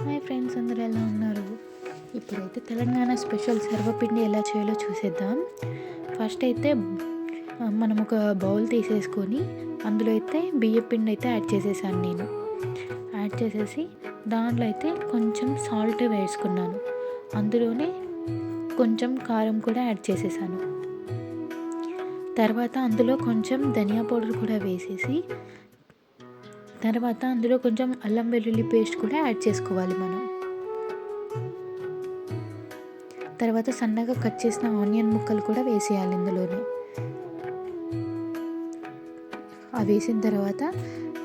Hi friends అందరూ ఎలా ఉన్నారు? ఇప్పుడైతే తెలంగాణ స్పెషల్ సర్వపిండి ఎలా చేయాలో చూసేద్దాం. ఫస్ట్ అయితే మనం ఒక బౌల్ తీసేసుకొని అందులో అయితే బియ్య పిండి అయితే యాడ్ చేసేసాను నేను. యాడ్ చేసేసి దాంట్లో అయితే కొంచెం సాల్ట్ వేసుకున్నాను. అందులోనే కొంచెం కారం కూడా యాడ్ చేసేసాను. తర్వాత అందులో కొంచెం ధనియా పౌడర్ కూడా వేసేసి తర్వాత అందులో కొంచెం అల్లం వెల్లుల్లి పేస్ట్ కూడా యాడ్ చేసుకోవాలి మనం. తర్వాత సన్నగా కట్ చేసిన ఆనియన్ ముక్కలు కూడా వేసేయాలి ఇందులోనే. అవి వేసిన తర్వాత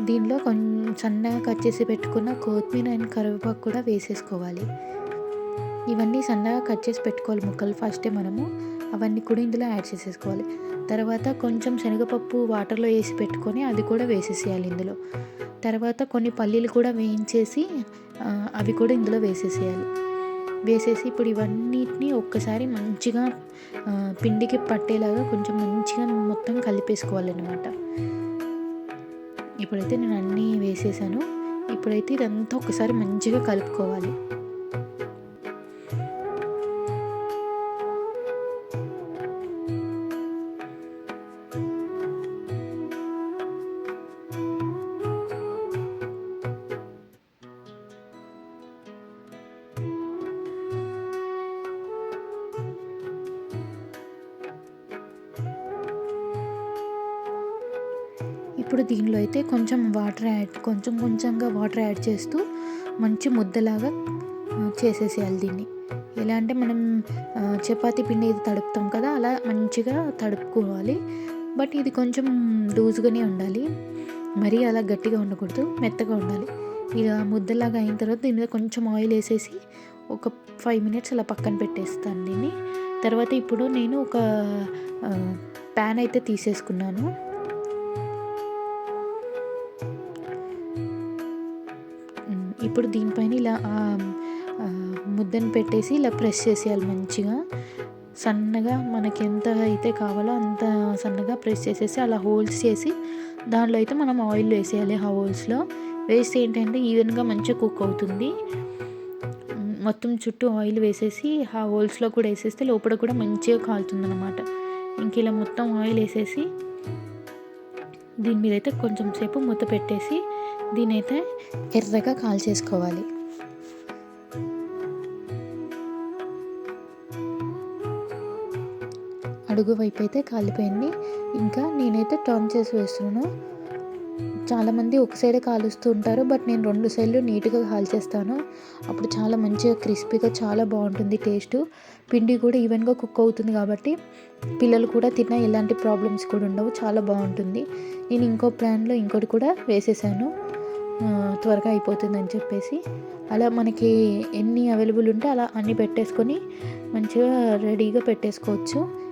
దీనిలో కొంచెం సన్నగా కట్ చేసి పెట్టుకున్న కొత్తిమీర అండ్ కరివేపాకు కూడా వేసేసుకోవాలి. ఇవన్నీ సన్నగా కట్ చేసి పెట్టుకోవాలి ముక్కలు. ఫస్టే మనము అవన్నీ కూడా ఇందులో యాడ్ చేసేసుకోవాలి. తర్వాత కొంచెం శనగపప్పు వాటర్లో వేసి పెట్టుకొని అది కూడా వేసేసేయాలి ఇందులో. తర్వాత కొన్ని పల్లీలు కూడా వేయించేసి అవి కూడా ఇందులో వేసేసేయాలి. వేసేసి ఇప్పుడు ఇవన్నిటిని ఒక్కసారి మంచిగా పిండికి పట్టేలాగా కొంచెం మంచిగా మొత్తం కలిపేసుకోవాలన్నమాట. ఇప్పుడైతే నేను అన్నీ వేసేసాను. ఇప్పుడైతే ఇదంతా ఒకసారి మంచిగా కలుపుకోవాలి. ఇప్పుడు దీనిలో అయితే కొంచెం వాటర్ యాడ్ కొంచెం కొంచెంగా వాటర్ యాడ్ చేస్తూ మంచి ముద్దలాగా చేసేసేయాలి దీన్ని. ఎలా అంటే మనం చపాతి పిండి ఇది తడుపుతాం కదా అలా మంచిగా తడుపుకోవాలి. బట్ ఇది కొంచెం లూజ్గానే ఉండాలి. మరీ అలా గట్టిగా ఉండకూడదు మెత్తగా ఉండాలి. ఇక ముద్దలాగా అయిన తర్వాత దీని మీద కొంచెం ఆయిల్ వేసేసి ఒక ఫైవ్ మినిట్స్ అలా పక్కన పెట్టేస్తాను దీన్ని. తర్వాత ఇప్పుడు నేను ఒక ప్యాన్ అయితే తీసేసుకున్నాను. ఇప్పుడు దీనిపైన ఇలా ముద్దను పెట్టేసి ఇలా ప్రెస్ చేసేయాలి మంచిగా. సన్నగా మనకి ఎంత అయితే కావాలో అంత సన్నగా ప్రెస్ చేసేసి అలా హోల్స్ చేసి దాంట్లో అయితే మనం ఆయిల్ వేసేయాలి ఆ హోల్స్లో వేస్తే ఏంటంటే ఈవెన్గా మంచిగా కుక్ అవుతుంది. మొత్తం చుట్టూ ఆయిల్ వేసేసి ఆ హోల్స్లో కూడా వేసేస్తే లోపల కూడా మంచిగా కాలుతుంది అనమాట ఇంక ఇలా మొత్తం ఆయిల్ వేసేసి దీని మీద అయితే కొంచెం సేపు మూత పెట్టేసి దీని అయితే ఎర్రగా కాల్చేసుకోవాలి అడుగు వైపు అయితే కాలిపోయింది. ఇంకా నేనైతే టర్న్ చేసి వేస్తున్నాను. చాలామంది ఒక సైడే కాలుస్తూ ఉంటారు బట్ నేను రెండు సైడ్లు నీట్గా కాల్చేస్తాను అప్పుడు చాలా మంచిగా క్రిస్పీగా చాలా బాగుంటుంది టేస్ట్. పిండి కూడా ఈవెన్గా కుక్ అవుతుంది కాబట్టి పిల్లలు కూడా తిన్నా ఎలాంటి ప్రాబ్లమ్స్ కూడా ఉండవు. చాలా బాగుంటుంది. నేను ఇంకో ప్లాన్లో ఇంకోటి కూడా వేసేసాను. త్వరగా అయిపోతుందని చెప్పేసి అలా మనకి ఎన్ని అవైలబుల్ ఉంటే అలా అన్ని పెట్టేసుకొని మంచిగా రెడీగా పెట్టేసుకోవచ్చు.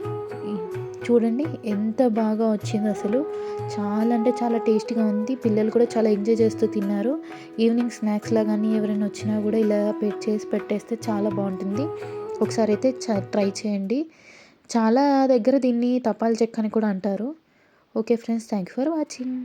చూడండి ఎంత బాగా వచ్చింది అసలు. చాలా అంటే చాలా టేస్టీగా ఉంది. పిల్లలు కూడా చాలా ఎంజాయ్ చేస్తూ తిన్నారు. ఈవినింగ్ స్నాక్స్లా కానీ ఎవరైనా వచ్చినా కూడా ఇలా పెట్ చేసి పెట్టేస్తే చాలా బాగుంటుంది. ఒకసారి అయితే ట్రై చేయండి. చాలా దగ్గర దీన్ని తపాల్ చెక్క అని కూడా అంటారు. Okay friends thank you for watching.